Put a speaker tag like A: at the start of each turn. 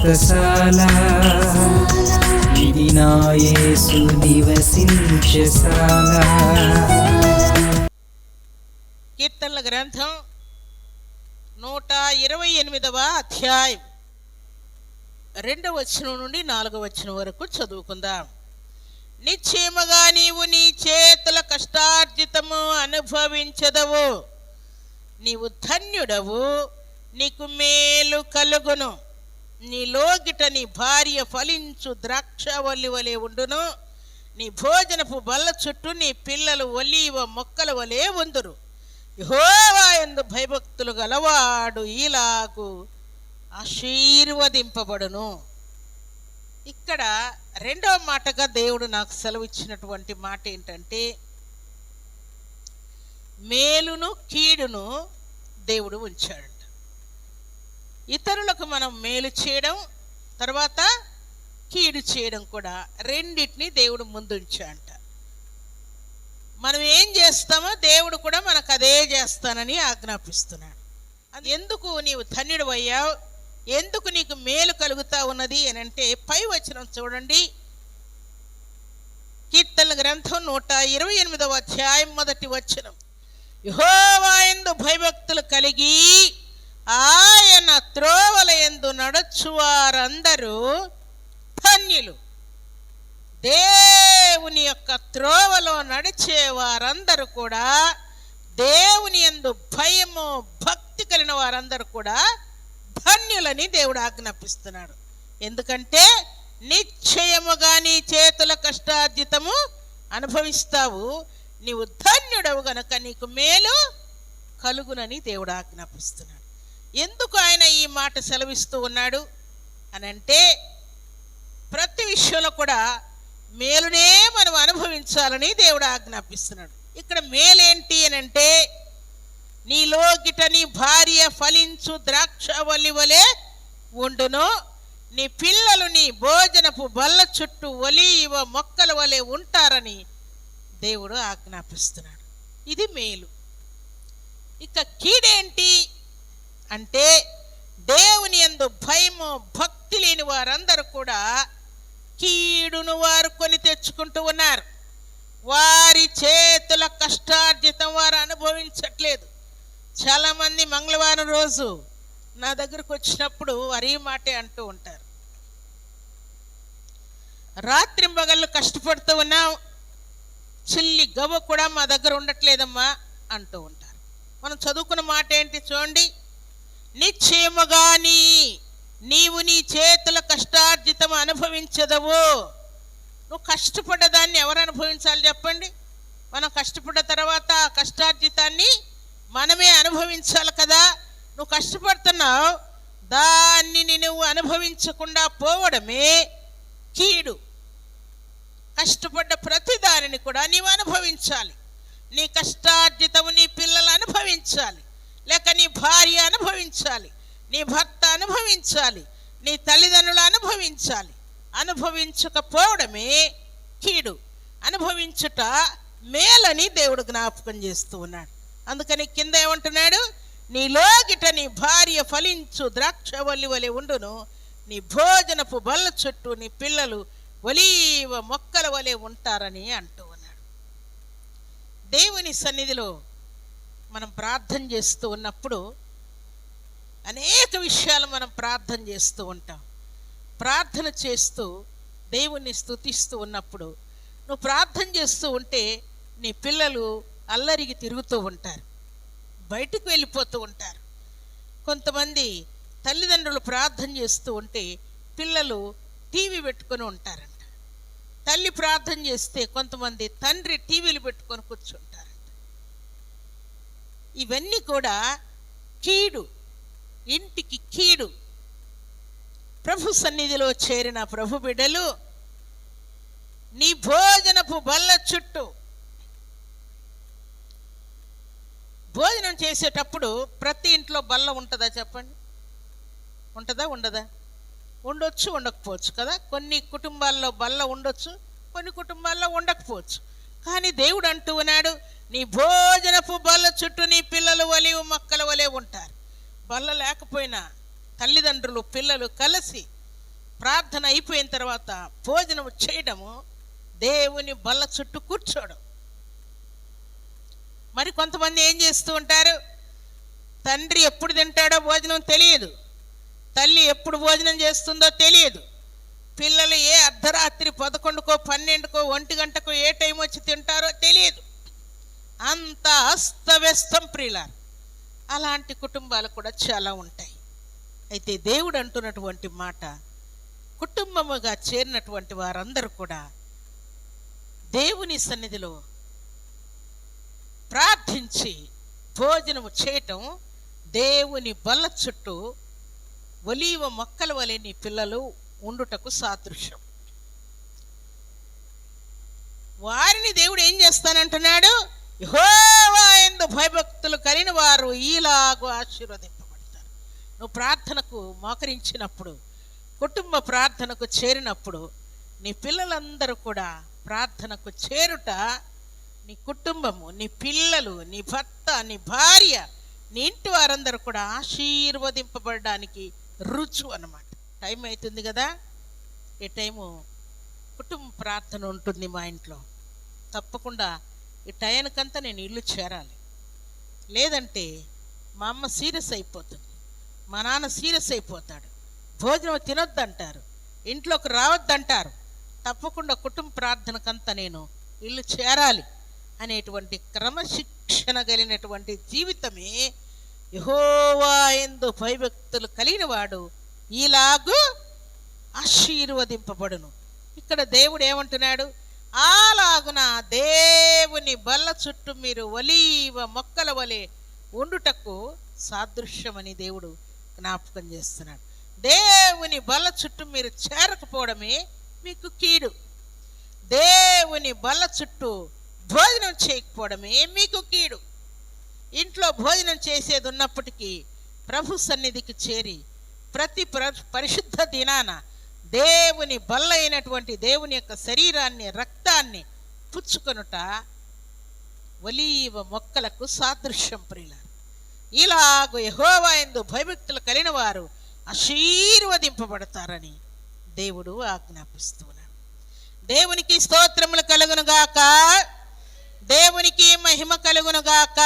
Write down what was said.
A: వ్రతశాల ఇది నా నివసించశాల
B: కీర్తనల గ్రంథం నూట ఇరవై ఎనిమిదవ అధ్యాయం. రెండవ వచనం నుండి నాలుగవ వచనం వరకు చదువుకుందాం. నిశ్చయముగా నీవు నీ చేతుల కష్టార్జితము అనుభవించదవు. నీవు ధన్యుడవు నీకు మేలు కలుగును. నీ లోగిట నీ భార్య ఫలించు ద్రాక్ష వల్లి వలె ఉండును. నీ భోజనపు బల్ల చుట్టూ నీ పిల్లలు ఒలీవ మొక్కల వలె ఉందురు. యహోవా ఎందు భయభక్తులు గలవాడు ఈలాగు ఆశీర్వదింపబడును. ఇక్కడ రెండవ మాటగా దేవుడు నాకు సెలవు ఇచ్చినటువంటి మాట ఏంటంటే మేలును కీడును దేవుడు ఉంచాడు. ఇతరులకు మనం మేలు చేయడం తర్వాత కీడు చేయడం కూడా రెండింటిని దేవుడు ముందుంచాడంట. మనం ఏం చేస్తామో దేవుడు కూడా మనకు అదే చేస్తానని ఆజ్ఞాపిస్తున్నాడు. అది ఎందుకు నీవు ధన్యుడు అయ్యావు ఎందుకు నీకు మేలు కలుగుతా ఉన్నది అని అంటే పై వచనం చూడండి. కీర్తన గ్రంథం నూట ఇరవై ఎనిమిదవ అధ్యాయం మొదటి వచనం. యహోవాయందు భయభక్తులు కలిగి ఆయన త్రోవల ఎందు నడుచువారందరూ ధన్యులు. దేవుని యొక్క త్రోవలో నడిచే వారందరూ కూడా దేవుని యందు భయము భక్తి కలిగిన వారందరూ కూడా ధన్యులని దేవుడు ఆజ్ఞాపిస్తున్నాడు. ఎందుకంటే నిశ్చయముగా నీ చేతుల కష్టార్జితము అనుభవిస్తావు నీవు ధన్యుడవు గనుక నీకు మేలు కలుగునని దేవుడు ఆజ్ఞాపిస్తున్నాడు. ఎందుకు ఆయన ఈ మాట సెలవిస్తూ ఉన్నాడు అని అంటే ప్రతి విషయంలో కూడా మేలునే మనం అనుభవించాలని దేవుడు ఆజ్ఞాపిస్తున్నాడు. ఇక్కడ మేలేంటి అని అంటే నీలో గిటని భార్య ఫలించు ద్రాక్షవల్లి వలె ఉండును నీ పిల్లలు నీ భోజనపు బల్ల చుట్టూ ఒలీవ మొక్కల వలె ఉంటారని దేవుడు ఆజ్ఞాపిస్తున్నాడు. ఇది మేలు. ఇక కీడేంటి? అంటే దేవుని యందు భయము భక్తి లేని వారందరూ కూడా కీడును వారు కొని తెచ్చుకుంటూ ఉన్నారు. వారి చేతుల కష్టార్జితం వారు అనుభవించట్లేదు. చాలామంది మంగళవారం రోజు నా దగ్గరకు వచ్చినప్పుడు వరీ మాటే అంటూ ఉంటారు. రాత్రి మగళ్ళు కష్టపడుతూ ఉన్నాం. చిల్లి గవ్వ కూడా మా దగ్గర ఉండట్లేదమ్మా అంటూ ఉంటారు. మనం చదువుకున్న మాట ఏంటి చూడండి. నిశ్చయముగా నీవు నీ చేతుల కష్టార్జితం అనుభవించదవు. నువ్వు కష్టపడ్డ దాన్ని ఎవరు అనుభవించాలి చెప్పండి? మనం కష్టపడ్డ తర్వాత ఆ కష్టార్జితాన్ని మనమే అనుభవించాలి కదా. నువ్వు కష్టపడుతున్నావు దాన్ని నువ్వు అనుభవించకుండా పోవడమే కీడు. కష్టపడ్డ ప్రతి దానిని కూడా నీవు అనుభవించాలి. నీ కష్టార్జితము నీ పిల్లలు అనుభవించాలి. లేక నీ భార్య అనుభవించాలి నీ భర్త అనుభవించాలి నీ తల్లిదండ్రులు అనుభవించాలి. అనుభవించకపోవడమే కీడు. అనుభవించుట మేలని దేవుడు జ్ఞాపకం చేస్తూ ఉన్నాడు. అందుకని కింద ఏమంటున్నాడు? నీ లోగిట నీ భార్య ఫలించు ద్రాక్షవల్లి వలె ఉండును నీ భోజనపు బల్ల చుట్టూ నీ పిల్లలు ఒలీవ మొక్కల వలె ఉంటారని అంటూ ఉన్నాడు. దేవుని సన్నిధిలో మనం ప్రార్థన చేస్తూ ఉన్నప్పుడు అనేక విషయాలు మనం ప్రార్థన చేస్తూ ఉంటాం. ప్రార్థన చేస్తూ దేవుణ్ణి స్తుతిస్తూ ఉన్నప్పుడు నువ్వు ప్రార్థన చేస్తూ ఉంటే నీ పిల్లలు అల్లరికి తిరుగుతూ ఉంటారు. బయటకు వెళ్ళిపోతూ ఉంటారు. కొంతమంది తల్లిదండ్రులు ప్రార్థన చేస్తూ ఉంటే పిల్లలు టీవీ పెట్టుకొని ఉంటారంట. తల్లి ప్రార్థన చేస్తే కొంతమంది తండ్రి టీవీలు పెట్టుకొని కూర్చుంటారంట. ఇవన్నీ కూడా కీడు ఇంటికి కీడు. ప్రభు సన్నిధిలో చేరిన ప్రభు బిడ్డలు నీ భోజనపు బల్ల చుట్టూ భోజనం చేసేటప్పుడు ప్రతి ఇంట్లో బల్ల ఉంటుందా చెప్పండి? ఉంటుందా ఉండదా? ఉండొచ్చు ఉండకపోవచ్చు కదా? కొన్ని కుటుంబాల్లో బల్ల ఉండొచ్చు కొన్ని కుటుంబాల్లో ఉండకపోవచ్చు. కానీ దేవుడు అంటూ ఉన్నాడు నీ భోజన పిల్లలు మొక్కల వలె ఉంటారు. బల్ల లేకపోయినా తల్లిదండ్రులు పిల్లలు కలిసి ప్రార్థన అయిపోయిన తర్వాత భోజనం చేయడము దేవుని బల్ల చుట్టూ కూర్చోడం మరి కొంతమంది ఏం చేస్తూ ఉంటారు? తండ్రి ఎప్పుడు తింటాడో భోజనం తెలియదు. తల్లి ఎప్పుడు భోజనం చేస్తుందో తెలియదు. పిల్లలు ఏ అర్ధరాత్రి పదకొండుకో పన్నెండుకో ఒంటి గంటకో ఏ టైం వచ్చి తింటారో తెలియదు. అంత అస్తవ్యస్తం ప్రియులారు. అలాంటి కుటుంబాలు కూడా చాలా ఉంటాయి. అయితే దేవుడు అంటున్నటువంటి మాట కుటుంబముగా చేరినటువంటి వారందరూ కూడా దేవుని సన్నిధిలో ప్రార్థించి భోజనము చేయటం దేవుని బల్ల చుట్టూ ఒలీవ మొక్కల వలె నీ పిల్లలు ఉండుటకు సాదృశ్యం. వారిని దేవుడు ఏం చేస్తానంటున్నాడు? యహో వారు ఈలాగు ఆశీర్వదింపబడతారు. నువ్వు ప్రార్థనకు మోకరించినప్పుడు కుటుంబ ప్రార్థనకు చేరినప్పుడు నీ పిల్లలందరూ కూడా ప్రార్థనకు చేరుట నీ కుటుంబము నీ పిల్లలు నీ భర్త నీ భార్య నీ ఇంటి వారందరూ కూడా ఆశీర్వదింపబడడానికి రుచు అన్నమాట. టైం అవుతుంది కదా? ఈ టైము? కుటుంబ ప్రార్థన ఉంటుంది మా ఇంట్లో. తప్పకుండా ఈ టయానికంతా నేను ఇల్లు చేరాలి. లేదంటే మా అమ్మ సీరియస్ అయిపోతుంది. మా నాన్న సీరియస్ అయిపోతాడు. భోజనం తినొద్దంటారు. ఇంట్లోకి రావద్దంటారు. తప్పకుండా కుటుంబ ప్రార్థనకంతా నేను ఇల్లు చేరాలి అనేటువంటి క్రమశిక్షణ కలిగినటువంటి జీవితమే యహోవా ఎందు భయభక్తులు కలిగిన వాడు ఈలాగు ఆశీర్వదింపబడును. ఇక్కడ దేవుడు ఏమంటున్నాడు? అలాగున దేవుని బల్ల చుట్టూ మీరు ఒలీవ మొక్కల వలె ఉండుటకు సాదృశ్యమని దేవుడు జ్ఞాపకం చేస్తున్నాడు. దేవుని బల్ల చుట్టూ మీరు చేరకపోవడమే మీకు కీడు. దేవుని బల్ల చుట్టూ భోజనం చేయకపోవడమే మీకు కీడు. ఇంట్లో భోజనం చేసేది ఉన్నప్పటికీ ప్రభు సన్నిధికి చేరి ప్రతి ప్ర- పరిశుద్ధ దినాన దేవుని బల్ల అయినటువంటి దేవుని యొక్క శరీరాన్ని రక్తాన్ని పుచ్చుకొనుట ఒలీవ మొక్కలకు సాదృశ్యం ప్రియుల ఇలాగ యెహోవా యందు భయభక్తులు కలిగిన వారు ఆశీర్వదింపబడతారని దేవుడు ఆజ్ఞాపిస్తున్నాడు దేవునికి స్తోత్రములు కలుగునుగాక దేవునికి మహిమ కలుగునుగాక